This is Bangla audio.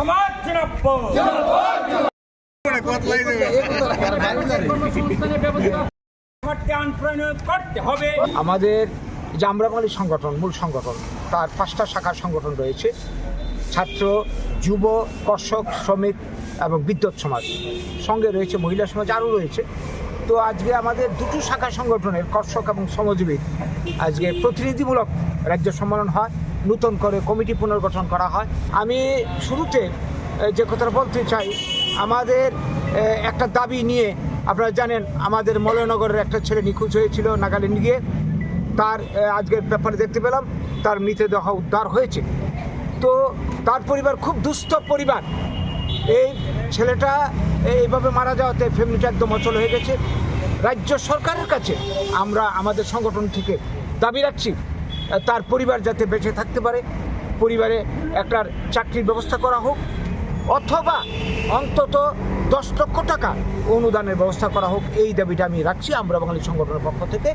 সমাজ আমাদের আমরা বাঙালি সংগঠন, মূল সংগঠন, তার পাঁচটা শাখার সংগঠন রয়েছে। ছাত্র, যুব, কর্ষক, শ্রমিক এবং বিদ্যুৎ সমাজ। সঙ্গে রয়েছে মহিলা সমাজ, আরও রয়েছে। তো আজকে আমাদের দুটো শাখা সংগঠনের কর্ষক এবং শ্রমজীবী আজকে প্রতিনিধিমূলক রাজ্য সম্মেলন হয়। নতুন করে কমিটি পুনর্গঠন করা হয়। আমি শুরুতে যে কথাটা বলতে চাই, আমাদের একটা দাবি নিয়ে আপনারা জানেন, আমাদের মলয়নগরের একটা ছেলে নিখোঁজ হয়েছিল নাগাল্যান্ড গিয়ে। তার আজকের ব্যাপারে দেখতে পেলাম, তার মৃতদেহ উদ্ধার হয়েছে। তো তার পরিবার খুব দুস্থ পরিবার। এই ছেলেটা এইভাবে মারা যাওয়াতে ফ্যামিলিটা একদম অচল হয়ে গেছে। রাজ্য সরকারের কাছে আমরা আমাদের সংগঠন থেকে দাবি রাখছি তার পরিবার যাতে বেঁচে থাকতে পারে, পরিবারে একটার চাকরির ব্যবস্থা করা হোক, অথবা অন্তত দশ লক্ষ টাকা অনুদানের ব্যবস্থা করা হোক, এই দাবিটা আমি রাখছি, আমরা বাঙালি সংগঠনের পক্ষ থেকে।